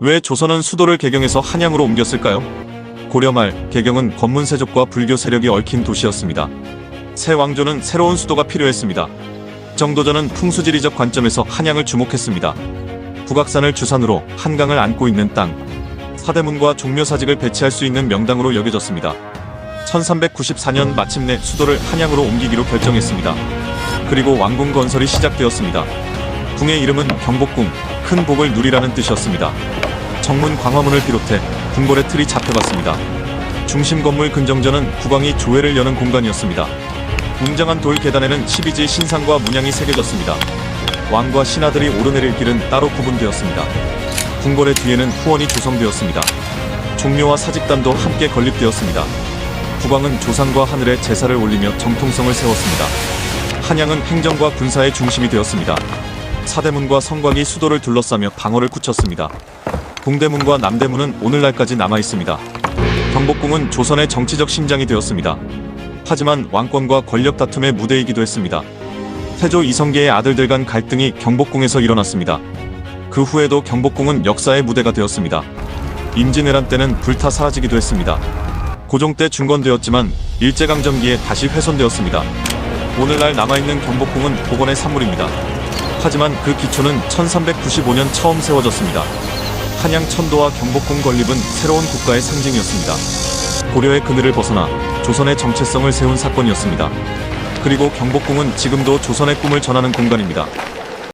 왜 조선은 수도를 개경해서 한양으로 옮겼을까요? 고려 말 개경은 권문세족과 불교 세력이 얽힌 도시였습니다. 새 왕조는 새로운 수도가 필요했습니다. 정도전은 풍수지리적 관점에서 한양을 주목했습니다. 북악산을 주산으로 한강을 안고 있는 땅, 사대문과 종묘사직을 배치할 수 있는 명당으로 여겨졌습니다. 1394년 마침내 수도를 한양으로 옮기기로 결정했습니다. 그리고 왕궁 건설이 시작되었습니다. 궁의 이름은 경복궁, 큰 복을 누리라는 뜻이었습니다. 정문 광화문을 비롯해 궁궐의 틀이 잡혀갔습니다. 중심 건물 근정전은 국왕이 조회를 여는 공간이었습니다. 웅장한 돌 계단에는 12지 신상과 문양이 새겨졌습니다. 왕과 신하들이 오르내릴 길은 따로 구분되었습니다. 궁궐의 뒤에는 후원이 조성되었습니다. 종묘와 사직단도 함께 건립되었습니다. 국왕은 조상과 하늘에 제사를 올리며 정통성을 세웠습니다. 한양은 행정과 군사의 중심이 되었습니다. 사대문과 성곽이 수도를 둘러싸며 방어를 굳혔습니다. 동대문과 남대문은 오늘날까지 남아 있습니다. 경복궁은 조선의 정치적 심장이 되었습니다. 하지만 왕권과 권력 다툼의 무대이기도 했습니다. 태조 이성계의 아들들 간 갈등이 경복궁에서 일어났습니다. 그 후에도 경복궁은 역사의 무대가 되었습니다. 임진왜란 때는 불타 사라지기도 했습니다. 고종 때 중건되었지만 일제강점기에 다시 훼손되었습니다. 오늘날 남아있는 경복궁은 복원의 산물입니다. 하지만 그 기초는 1395년 처음 세워졌습니다. 한양 천도와 경복궁 건립은 새로운 국가의 상징이었습니다. 고려의 그늘을 벗어나 조선의 정체성을 세운 사건이었습니다. 그리고 경복궁은 지금도 조선의 꿈을 전하는 공간입니다.